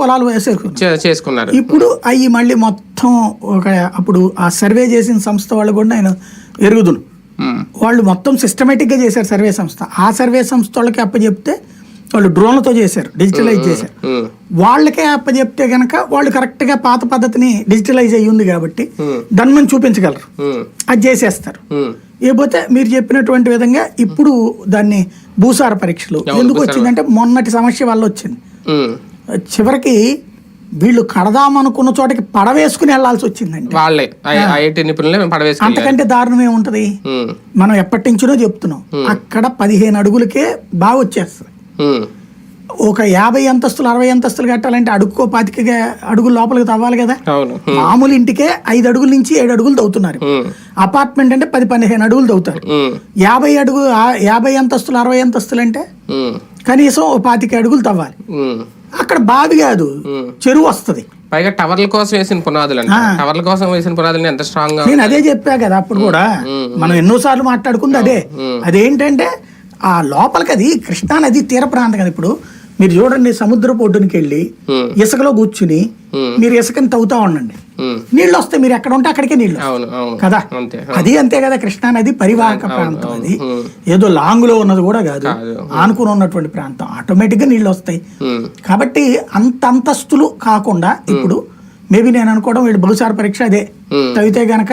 పొలాలు వేసేసుకున్నారు. చేసుకున్నారు. ఇప్పుడు అవి మళ్ళీ మొత్తం ఒక అప్పుడు ఆ సర్వే చేసిన సంస్థ వాళ్ళు కూడా నేను ఎరుగుదును. వాళ్ళు మొత్తం సిస్టమేటిక్గా చేశారు సర్వే సంస్థ. ఆ సర్వే సంస్థ వాళ్ళకి అప్పచెప్తే వాళ్ళు డ్రోన్లతో చేశారు డిజిటలైజ్ చేశారు. వాళ్ళకే అప్పచెప్తే గనక వాళ్ళు కరెక్ట్గా పాత పద్ధతిని డిజిటలైజ్ అయ్యి ఉంది కాబట్టి దాన్ని మనం చూపించగలరు. అది చేసేస్తారు. లేకపోతే మీరు చెప్పినటువంటి విధంగా ఇప్పుడు దాన్ని భూసార పరీక్షలు ఎందుకు వచ్చిందంటే మొన్నటి సమస్య వల్ల వచ్చింది. చివరికి వీళ్ళు కడదామనుకున్న చోటకి పడవేసుకుని వెళ్ళాల్సి వచ్చిందండి. వాళ్ళే. ఐఐటి నిపుణులే మేము పడవేసుకెళ్ళారు అంతకంటే దారుణం ఏముంటది? మనం ఎప్పటి నుంచినో చెప్తున్నాం. అక్కడ పదిహేను అడుగులకే బాగా వచ్చేస్తుంది. ఒక యాభై అంతస్తులు అరవై అంతస్తులు కట్టాలంటే అడుక్కో పాతికగా అడుగులు లోపలికి తవ్వాలి కదా? మామూలు ఇంటికే ఐదు అడుగుల నుంచి ఏడు అడుగులు తవ్వుతున్నారు. అపార్ట్మెంట్ అంటే పది పదిహేను అడుగులు తవ్వుతారు. యాభై అడుగు యాభై అంతస్తులు అరవై అంతస్తులు అంటే కనీసం ఓ పాతిక అడుగులు తవ్వాలి. అక్కడ బావి కాదు. చెరువు వస్తుంది. పైగా టవర్ల కోసం వేసిన పునాదులు టవర్ల కోసం వేసిన పునాదులు ఎంత స్ట్రాంగ్గా నేను అదే చెప్పా కదా అప్పుడు కూడా. మనం ఎన్నోసార్లు మాట్లాడుకుంది అదే. అదేంటంటే ఆ లోపలికి అది కృష్ణా నది తీర ప్రాంతం కదా ఇప్పుడు. మీరు చూడండి సముద్రపు ఒడ్డునికి వెళ్ళి ఇసుకలో కూర్చుని మీరు ఇసుకని తవ్వుతా ఉండండి. నీళ్ళు వస్తాయి మీరు ఎక్కడ ఉంటే అక్కడికే నీళ్ళు కదా? అది అంతే కదా కృష్ణా నది పరివాహక ప్రాంతం అది. ఏదో లాంగ్లో ఉన్నది కూడా కాదు. ఆనుకుని ఉన్నటువంటి ప్రాంతం. ఆటోమేటిక్గా నీళ్ళు వస్తాయి. కాబట్టి అంత అంతస్తులు కాకుండా ఇప్పుడు మేబీ నేను అనుకోవడం వీళ్ళు బహుశార పరీక్ష అదే. తవ్వితే గనక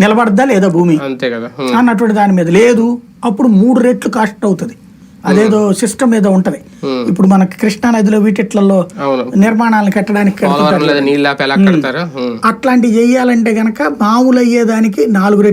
నిలబడద్దా లేదా భూమి? అన్నటువంటి దాని మీద లేదు. అప్పుడు మూడు రెట్లు కాస్ట్ అవుతుంది. అదేదో సిస్టమ్ ఏదో ఉంటది. ఇప్పుడు మనకి కృష్ణా నదిలో వీటిట్లలో నిర్మాణాలను కట్టడానికి. అట్లాంటివి చేయాలంటే గనక మామూలు అయ్యేదానికి నాలుగు రెట్లు